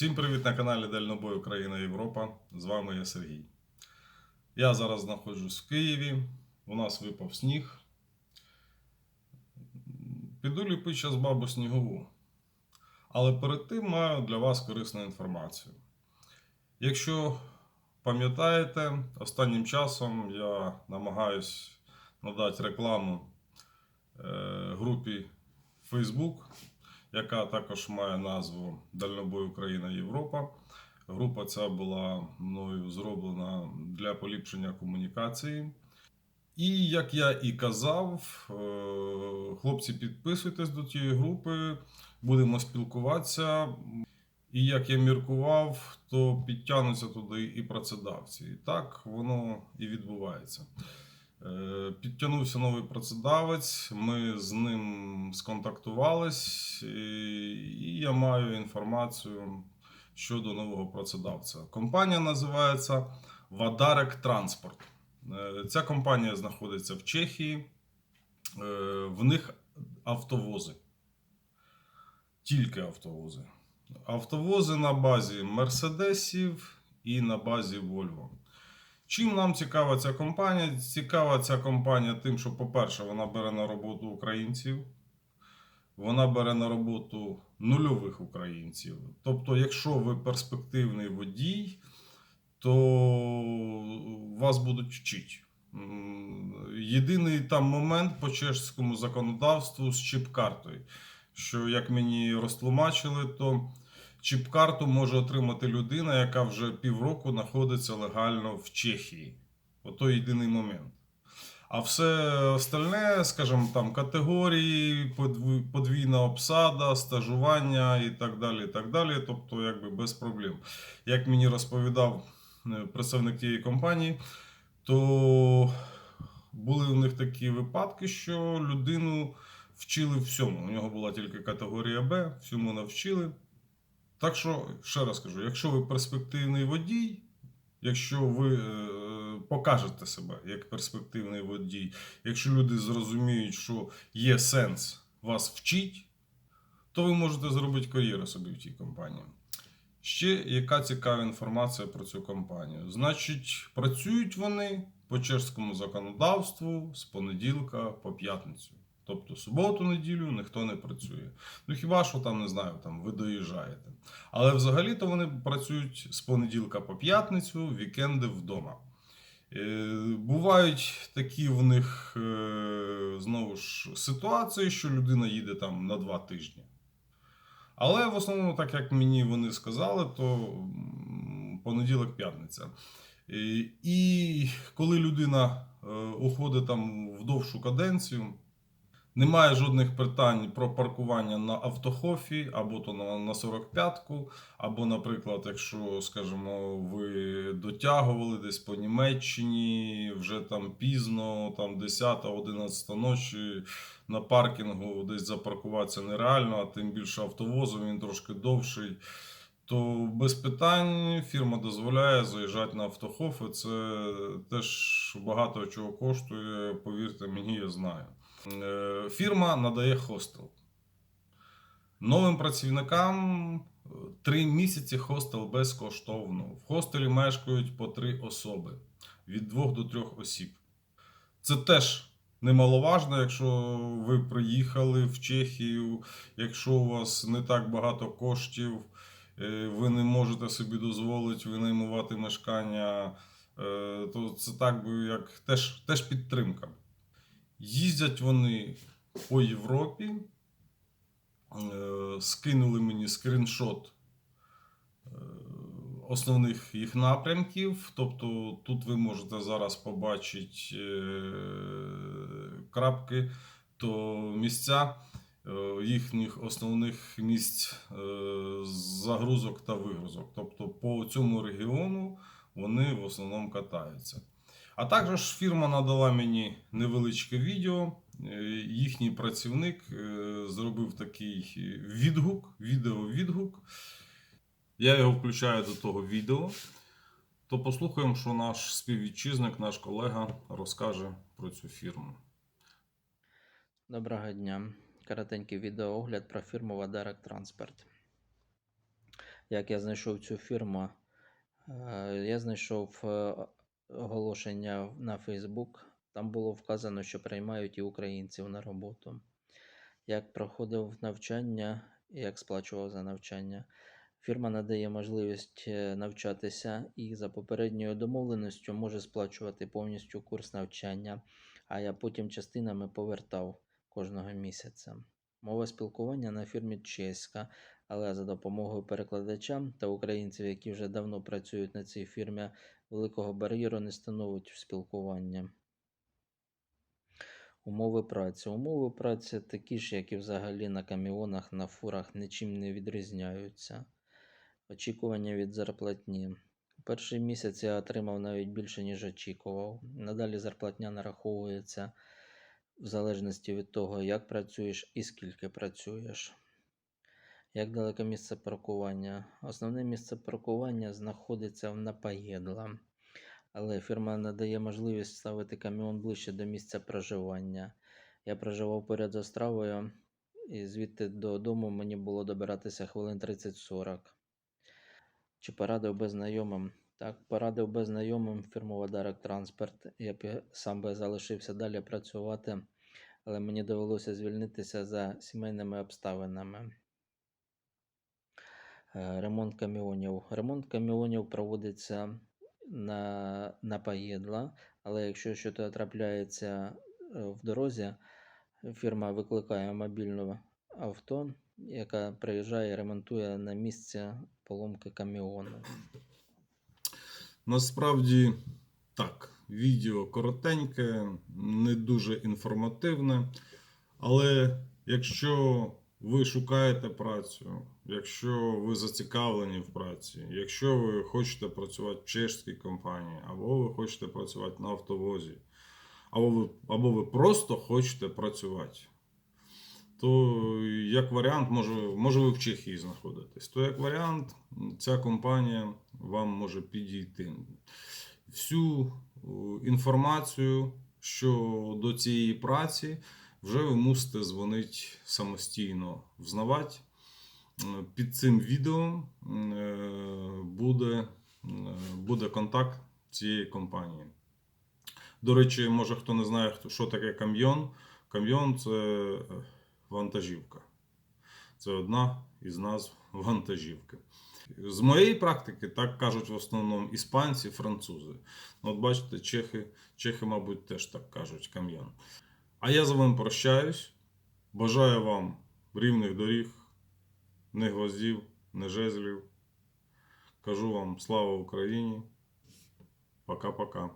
Всім привіт на каналі Дальнобой Україна Європа. З вами я Сергій. Я зараз знаходжусь в Києві. У нас випав сніг. Піду ліпити зараз бабу снігову. Але перед тим маю для вас корисну інформацію. Якщо пам'ятаєте, останнім часом я намагаюсь надати рекламу е, групі Facebook яка також має назву Дальнобой Україна Європа. Група ця була мною зроблена для поліпшення комунікації. І як я і казав, е, хлопці, підписуйтесь до тієї групи, будемо спілкуватися. І як я міркував, то підтягнуться туди і працедавці. І так воно і відбувається. Е, Підтягнувся новий працедавець, ми з ним сконтактувались, і я маю інформацію щодо нового працедавця. Компанія називається Вадарек Транспорт. Е, Ця компанія знаходиться в Чехії. Е, В них автовози. Тільки автовози. Автовози на базі Мерседесів і на базі Вольво. Чим нам цікава ця компанія? Цікава ця компанія тим, що, по-перше, вона бере на роботу українців, вона бере на роботу нульових українців. Тобто, якщо ви перспективний водій, то вас будуть вчити. Єдиний там момент по чешському законодавству з чіп-картою, що як мені розтлумачили, то Чіп-карту може отримати людина, яка вже півроку знаходиться легально в Чехії. Ото єдиний момент. А все остальне, скажімо, там категорії, подвійна обсада, стажування і так далі. і так далі. Тобто, якби без проблем. Як мені розповідав е, представник тієї компанії, то були в них такі випадки, що людину вчили всьому. У нього була тільки категорія Б, всьому навчили. Так що, ще раз кажу, якщо ви перспективний водій, якщо ви е, покажете себе як перспективний водій, якщо люди зрозуміють, що є сенс вас вчити, то ви можете зробити кар'єру собі в тій компанії. Ще яка цікава інформація про цю компанію? Значить, працюють вони по чешському законодавству з понеділка по п'ятницю. Тобто суботу, неділю ніхто не працює. Ну хіба що там не знаю, там ви доїжджаєте. Але взагалі-то вони працюють з понеділка по п'ятницю, вікенди вдома. Е, Бувають такі в них е, знову ж ситуації, що людина їде там на два тижні. Але в основному, так як мені вони сказали, то понеділок-п'ятниця. Е, І коли людина уходить там в довшу каденцію, немає жодних питань про паркування на автохофі або то на, на 45-ку, або, наприклад, якщо, скажімо, ви дотягували десь по Німеччині, вже там пізно, там 10-11 ночі на паркінгу десь запаркуватися нереально, а тим більше автовозом він трошки довший. То без питань фірма дозволяє заїжджати на автохофи. Це теж багато чого коштує, повірте мені, я знаю. Е, Фірма надає хостел. Новим працівникам е, три місяці хостел безкоштовно. В хостелі мешкають по три особи від двох до трьох осіб. Це теж немаловажно, якщо ви приїхали в Чехію, якщо у вас не так багато коштів, е, ви не можете собі дозволити винаймувати мешкання, то це так би як теж, теж підтримка. Їздять вони по Європі. Е, Скинули мені скріншот е, основних їх напрямків. Тобто тут ви можете зараз побачити е, крапки, то місця їхніх основних місць загрузок та вигрузок. Тобто по цьому регіону вони в основному катаються. А також фірма надала мені невеличке відео. Е, Їхній працівник е, зробив такий відгук, відеовідгук. Я його включаю до того відео. То послухаємо, що наш співвітчизник, наш колега розкаже про цю фірму. Доброго дня. Коротенький відеоогляд про фірму Вадарок Транспорт. як я знайшов цю фірму. Е, Я знайшов е, оголошення на Facebook. Там було вказано, що приймають і українців на роботу. Як проходив навчання, як сплачував за навчання. Фірма надає можливість е, навчатися і за попередньою домовленістю може сплачувати повністю курс навчання, а я потім частинами повертав кожного місяця. Мова спілкування на фірмі чеська, але за допомогою перекладача та українців, які вже давно працюють на цій фірмі, великого бар'єру не становить в спілкуванні. Умови праці. Умови праці такі ж, як і взагалі на каміонах, на фурах, нічим не відрізняються. Очікування від зарплатні. Перший місяць я отримав навіть більше, ніж очікував. Надалі зарплатня нараховується в залежності від того, як працюєш і скільки працюєш. Як далеко місце паркування? Основне місце паркування знаходиться в Напаєдла, але фірма надає можливість ставити каміон ближче до місця проживання. Я проживав поряд з Остравою, і звідти додому мені було добиратися хвилин 30-40. Чи порадив би знайомим? Так, порадив би знайомим фірмова Дарек Транспорт. Я б сам би залишився далі працювати, але мені довелося звільнитися за сімейними обставинами. Е, Ремонт каміонів. Ремонт каміонів проводиться на, на Паєдла, але якщо щось трапляється е, в дорозі, фірма викликає мобільне авто, яка приїжджає і ремонтує на місці поломки каміону. Насправді так, відео коротеньке, не дуже інформативне. Але якщо ви шукаєте працю, якщо ви зацікавлені в праці, якщо ви хочете працювати в чешській компанії, або ви хочете працювати на автовозі, або ви, або ви просто хочете працювати, то як варіант, може, може ви в Чехії знаходитесь, то як варіант, ця компанія вам може підійти. Всю о, інформацію щодо цієї праці вже ви мусите дзвонити самостійно, взнавати. Е, Під цим відео е, буде, е, буде контакт цієї компанії. До речі, може хто не знає, що таке кам'йон. Кам'йон це вантажівка. Це одна із назв вантажівки. З моєї практики так кажуть в основному іспанці, французи. От бачите, чехи, чехи, мабуть, теж так кажуть кам'йон. А я з вами прощаюсь. Бажаю вам рівних доріг, не гвоздів, не жезлів. Кажу вам слава Україні. Пока-пока.